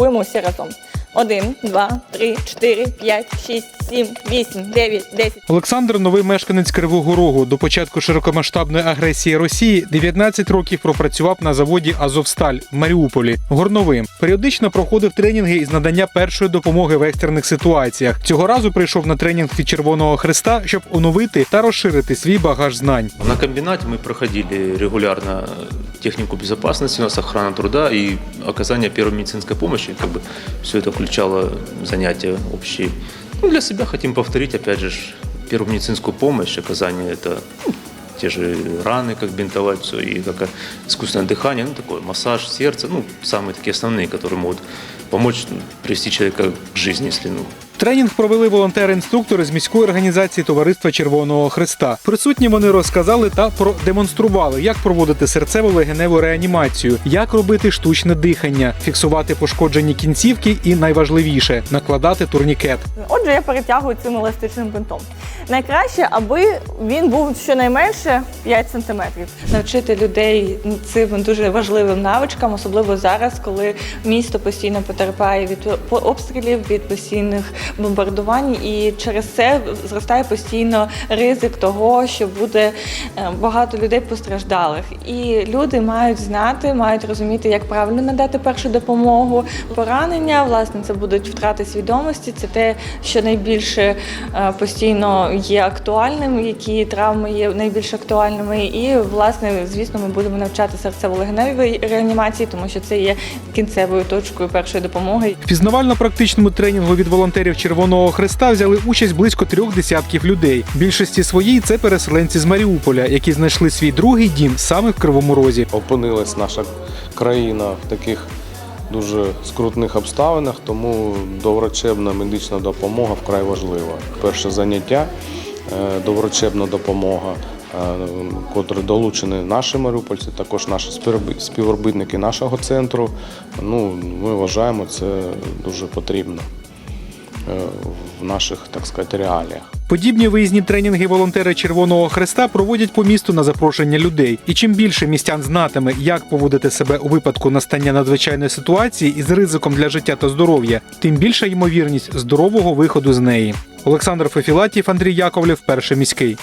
рахуємо усі разом. Один, два, три, чотири, п'ять, шість, сім, вісім, дев'ять, десять. Олександр новий мешканець Кривого Рогу. До початку широкомасштабної агресії Росії 19 років пропрацював на заводі Азовсталь в Маріуполі горновим. Періодично проходив тренінги із надання першої допомоги в екстрених ситуаціях. Цього разу прийшов на тренінг від Червоного Христа, щоб оновити та розширити свій багаж знань. На комбинате мы проходили регулярно технику безопасности, у нас охрана труда и оказание первой медицинской помощи. Как бы все это включало занятия общие. Ну, для себя хотим повторить, опять же, первую медицинскую помощь, оказание это ну, те же раны, как бинтовать все, и как искусственное дыхание, ну, такой массаж сердца, ну, самые такие основные, которые могут помочь ну, привести человека к жизни, если, ну, Тренінг провели волонтери-інструктори з міської організації Товариства Червоного Христа. Присутні вони розказали та продемонстрували, як проводити серцево-легеневу реанімацію, як робити штучне дихання, фіксувати пошкоджені кінцівки і найважливіше накладати турнікет. Отже, я перетягую цим еластичним бинтом. Найкраще, аби він був щонайменше 5 сантиметрів. навчити людей цим дуже важливим навичкам, особливо зараз, коли місто постійно потерпає від обстрілів, від постійних бомбардувань, і через це зростає постійно ризик того, що буде е, багато людей постраждалих. І люди мають знати, мають розуміти, як правильно надати першу допомогу. Поранення, власне, це будуть втрати свідомості. Це те, що найбільше е, постійно є актуальним, які травми є найбільш актуальними. І, власне, звісно, ми будемо навчати серцево-легеневій реанімації, тому що це є кінцевою точкою першої допомоги. В пізнавально-практичному тренінгу від волонтерів Червоного Христа взяли участь близько трьох десятків людей. Більшості своїй це переселенці з Маріуполя, які знайшли свій другий дім саме в Кривому Розі. опинилась наша країна в таких дуже скрутних обставинах, тому доврачебна медична допомога вкрай важлива. Перше заняття е, доврачебна допомога, е, котрі долучені наші маріупольці, також наші співробітники нашого центру. Ну, ми вважаємо це дуже потрібно в наших, так сказати, реаліях. Подібні виїзні тренінги волонтери Червоного Хреста проводять по місту на запрошення людей. І чим більше містян знатиме, як поводити себе у випадку настання надзвичайної ситуації із ризиком для життя та здоров'я, тим більша ймовірність здорового виходу з неї. Олександр Фефілатів, Андрій Яковлев, перший міський.